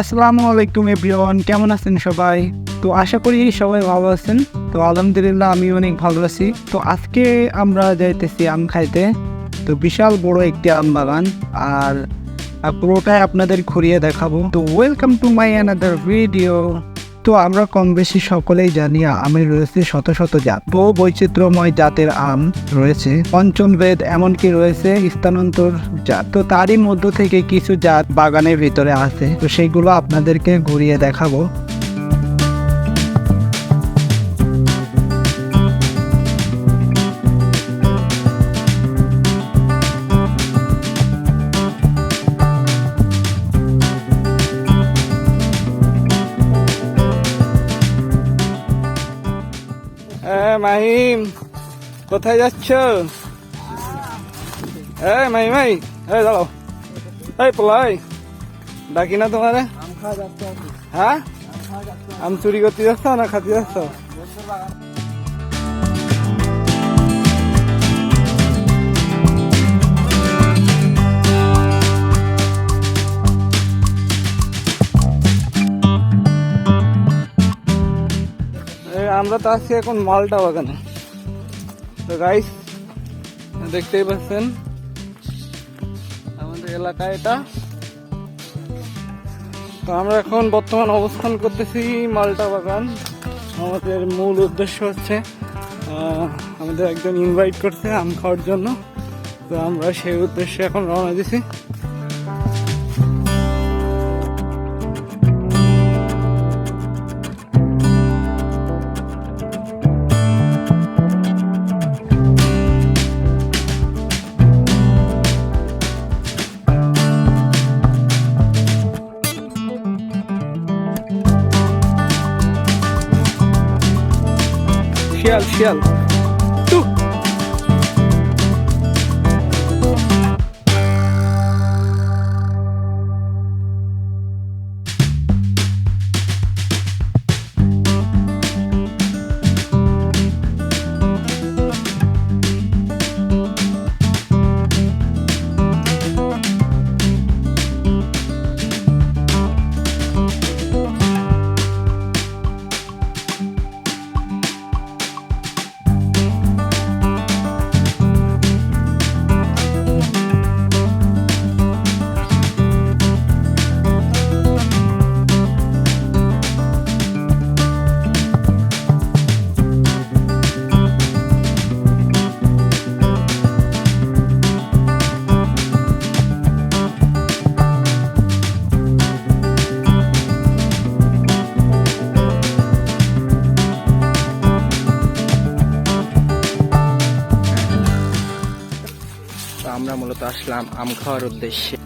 আসসালামু আলাইকুম এভরিওয়ান, কেমন আছেন সবাই? তো আশা করি সবাই ভালো আছেন। তো আলহামদুলিল্লাহ আমি অনেক ভালো আছি। তো আজকে আমরা যাইতেছি আম খাইতে। তো বিশাল বড় একটি আম বাগান। আর পুরোটাই আপনাদের ঘুরিয়ে দেখাবো। তো welcome to my another video তো আমরা কম বেশি সকলেই জানি আমের রয়েছে শত শত জাত। বহু বৈচিত্র্যময় জাতের আম রয়েছে, পঞ্চম বেদ এমনকি রয়েছে স্থানান্তর জাত। তো তারই মধ্য থেকে কিছু জাত বাগানের ভিতরে আছে, তো সেগুলো আপনাদেরকে ঘুরিয়ে দেখাবো। মাহিম কোথায় যাচ্ছ? এই মাহিম এই এই দাঁড়াও। এই পলাই ডাকি না তোমারে? হ্যাঁ? আম চুরি করতে যাচ্ছ না খাতে যাচ্ছ? আমরা তো আছি এখন মালটা বাগানে। তো গাইস দেখতেই পাচ্ছেন, আমাদের এলাকা এটা। তো আমরা এখন বর্তমান অবস্থান করতেছি মালটা বাগান। আমাদের মূল উদ্দেশ্য হচ্ছে আমাদের একজন ইনভাইট করছে আম খাওয়ার জন্য। তো আমরা সেই উদ্দেশ্যে এখন রওনা দিছি। শিয়াল শিয়াল আসলাম আম খাওয়ার উদ্দেশ্যে।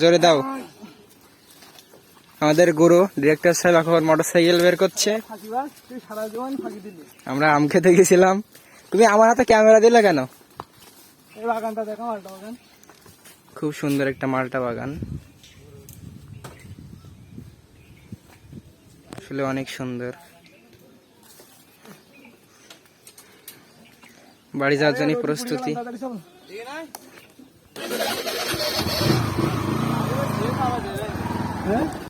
জোরে দাও। আমাদের গুরু ডিরেক্টর সাহেব এখন মোটর সাইকেল বের করছে। আমরা আম খেতে গেছিলাম। তুমি আমার হাতে ক্যামেরা দিলে কেন? খুব সুন্দর একটা মালটা বাগান। আসলে অনেক সুন্দর। বাড়ি যাওয়ার জন্য প্রস্তুতি। 사과좀 해.